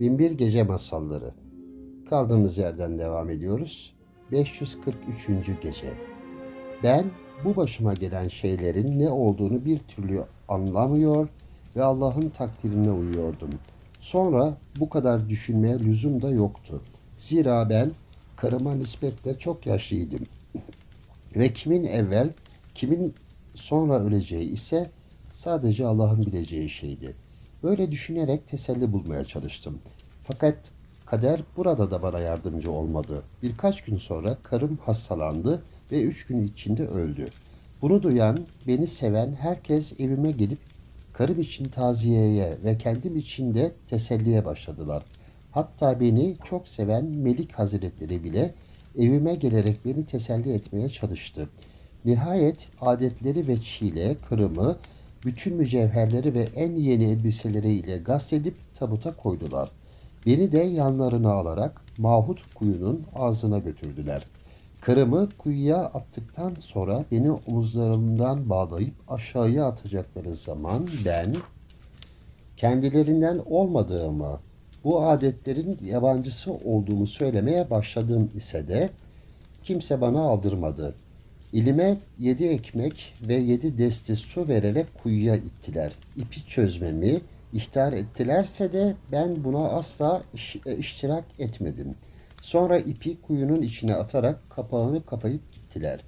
Binbir Gece Masalları Kaldığımız yerden devam ediyoruz. 543. Gece Ben bu başıma gelen şeylerin ne olduğunu bir türlü anlamıyor ve Allah'ın takdirine uyuyordum. Sonra bu kadar düşünmeye lüzum da yoktu. Zira ben karıma nispetle çok yaşlıydım. Ve kimin evvel, kimin sonra öleceği ise sadece Allah'ın bileceği şeydi. Böyle düşünerek teselli bulmaya çalıştım. Fakat kader burada da bana yardımcı olmadı. Birkaç gün sonra karım hastalandı ve üç gün içinde öldü. Bunu duyan, beni seven herkes evime gelip karım için taziyeye ve kendim için de teselliye başladılar. Hatta beni çok seven Melik Hazretleri bile evime gelerek beni teselli etmeye çalıştı. Nihayet adetleri ve çile kırımı bütün mücevherleri ve en yeni elbiseleriyle gasledip tabuta koydular. Beni de yanlarına alarak Mahut kuyunun ağzına götürdüler. Kırımı kuyuya attıktan sonra beni omuzlarımdan bağlayıp aşağıya atacakları zaman ben kendilerinden olmadığımı, bu adetlerin yabancısı olduğumu söylemeye başladım ise de kimse bana aldırmadı. İlime yedi ekmek ve yedi desti su vererek kuyuya ittiler. İpi çözmemi ihtar ettilerse de ben buna asla iş- e, iştirak etmedim. Sonra ipi kuyunun içine atarak kapağını kapayıp gittiler.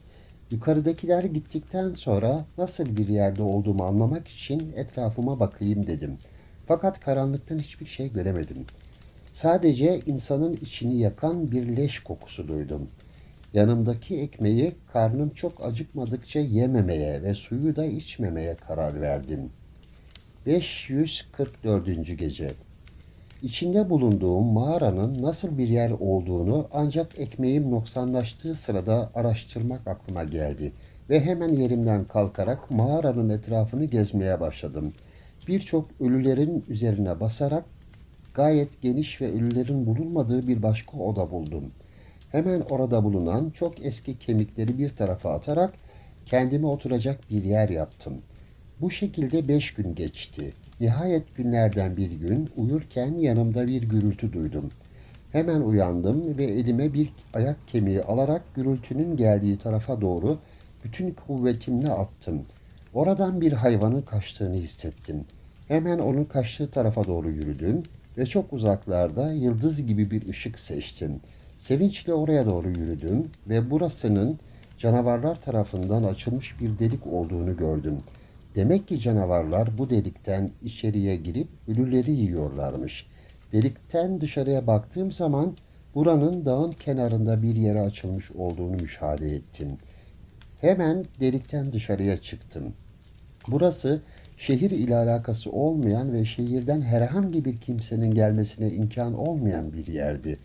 Yukarıdakiler gittikten sonra nasıl bir yerde olduğumu anlamak için etrafıma bakayım dedim. Fakat karanlıktan hiçbir şey göremedim. Sadece insanın içini yakan bir leş kokusu duydum. Yanımdaki ekmeği karnım çok acıkmadıkça yememeye ve suyu da içmemeye karar verdim. 544. Gece İçinde bulunduğum mağaranın nasıl bir yer olduğunu ancak ekmeğim noksanlaştığı sırada araştırmak aklıma geldi ve hemen yerimden kalkarak mağaranın etrafını gezmeye başladım. Birçok ölülerin üzerine basarak gayet geniş ve ölülerin bulunmadığı bir başka oda buldum. Hemen orada bulunan çok eski kemikleri bir tarafa atarak kendime oturacak bir yer yaptım. Bu şekilde beş gün geçti. Nihayet günlerden bir gün uyurken yanımda bir gürültü duydum. Hemen uyandım ve elime bir ayak kemiği alarak gürültünün geldiği tarafa doğru bütün kuvvetimle attım. Oradan bir hayvanın kaçtığını hissettim. Hemen onun kaçtığı tarafa doğru yürüdüm ve çok uzaklarda yıldız gibi bir ışık seçtim. Sevinçle oraya doğru yürüdüm ve burasının canavarlar tarafından açılmış bir delik olduğunu gördüm. Demek ki canavarlar bu delikten içeriye girip ölüleri yiyorlarmış. Delikten dışarıya baktığım zaman buranın dağın kenarında bir yere açılmış olduğunu müşahede ettim. Hemen delikten dışarıya çıktım. Burası şehir ile alakası olmayan ve şehirden herhangi bir kimsenin gelmesine imkan olmayan bir yerdi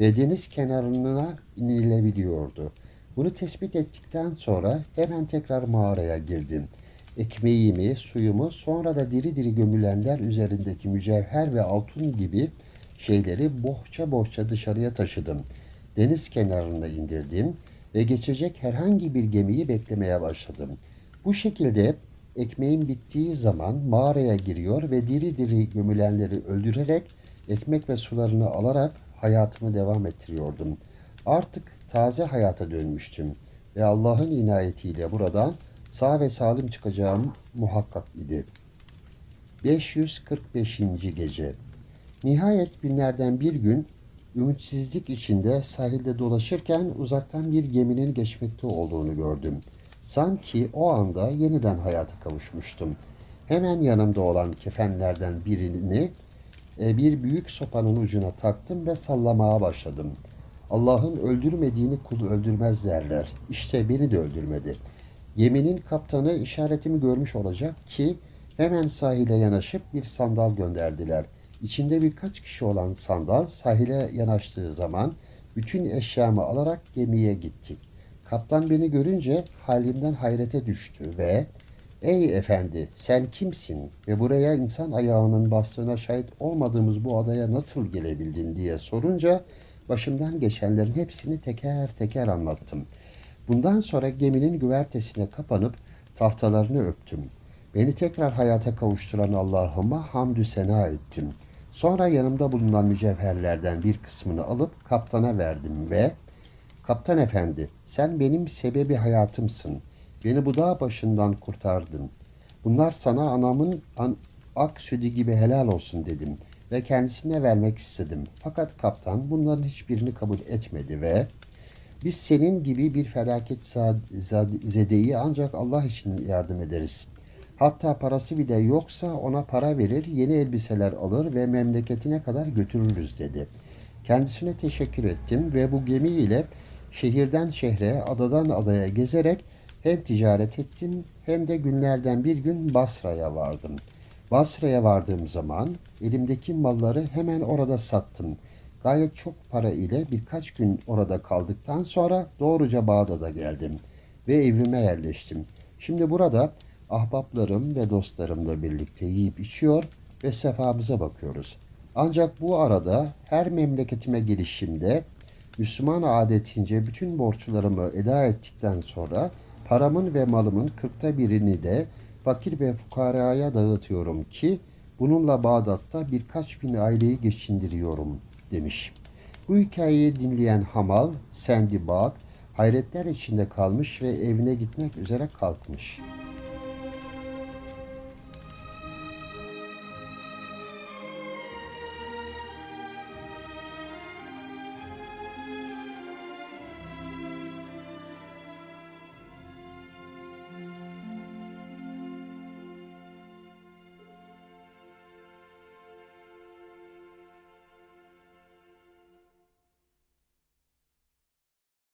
ve deniz kenarına inilebiliyordu. Bunu tespit ettikten sonra hemen tekrar mağaraya girdim. Ekmeğimi, suyumu, sonra da diri diri gömülenler üzerindeki mücevher ve altın gibi şeyleri bohça bohça dışarıya taşıdım. Deniz kenarına indirdim ve geçecek herhangi bir gemiyi beklemeye başladım. Bu şekilde ekmeğim bittiği zaman mağaraya giriyor ve diri diri gömülenleri öldürerek ekmek ve sularını alarak hayatımı devam ettiriyordum. Artık taze hayata dönmüştüm ve Allah'ın inayetiyle buradan sağ ve salim çıkacağım muhakkak idi. 545. Gece Nihayet günlerden bir gün ümitsizlik içinde sahilde dolaşırken uzaktan bir geminin geçmekte olduğunu gördüm. Sanki o anda yeniden hayata kavuşmuştum. Hemen yanımda olan kefenlerden birini bir büyük sopanın ucuna taktım ve sallamaya başladım. Allah'ın öldürmediğini kul öldürmez derler. İşte beni de öldürmedi. Geminin kaptanı işaretimi görmüş olacak ki hemen sahile yanaşıp bir sandal gönderdiler. İçinde birkaç kişi olan sandal sahile yanaştığı zaman bütün eşyamı alarak gemiye gittik. Kaptan beni görünce halimden hayrete düştü ve ''Ey efendi sen kimsin ve buraya insan ayağının bastığına şahit olmadığımız bu adaya nasıl gelebildin?'' diye sorunca başımdan geçenlerin hepsini teker teker anlattım. Bundan sonra geminin güvertesine kapanıp tahtalarını öptüm. Beni tekrar hayata kavuşturan Allah'ıma hamdü sena ettim. Sonra yanımda bulunan mücevherlerden bir kısmını alıp kaptana verdim ve Kaptan efendi, sen benim sebebi hayatımsın. Beni bu dağ başından kurtardın. Bunlar sana anamın an, ak sütü gibi helal olsun dedim ve kendisine vermek istedim. Fakat kaptan bunların hiçbirini kabul etmedi ve biz senin gibi bir felaket zedeyi ancak Allah için yardım ederiz. Hatta parası bile yoksa ona para verir, yeni elbiseler alır ve memleketine kadar götürürüz dedi. Kendisine teşekkür ettim ve bu gemi ile şehirden şehre, adadan adaya gezerek hem ticaret ettim hem de günlerden bir gün Basra'ya vardım. Basra'ya vardığım zaman elimdeki malları hemen orada sattım. Gayet çok para ile birkaç gün orada kaldıktan sonra doğruca Bağdat'a geldim ve evime yerleştim. Şimdi burada ahbaplarım ve dostlarımla birlikte yiyip içiyor ve sefamıza bakıyoruz. Ancak bu arada her memleketime gelişimde Müslüman adetince bütün borçlarımı eda ettikten sonra paramın ve malımın kırkta birini de fakir ve fukaraya dağıtıyorum ki bununla Bağdat'ta birkaç bin aileyi geçindiriyorum demiş. Bu hikayeyi dinleyen Hamal, Sendibad hayretler içinde kalmış ve evine gitmek üzere kalkmış.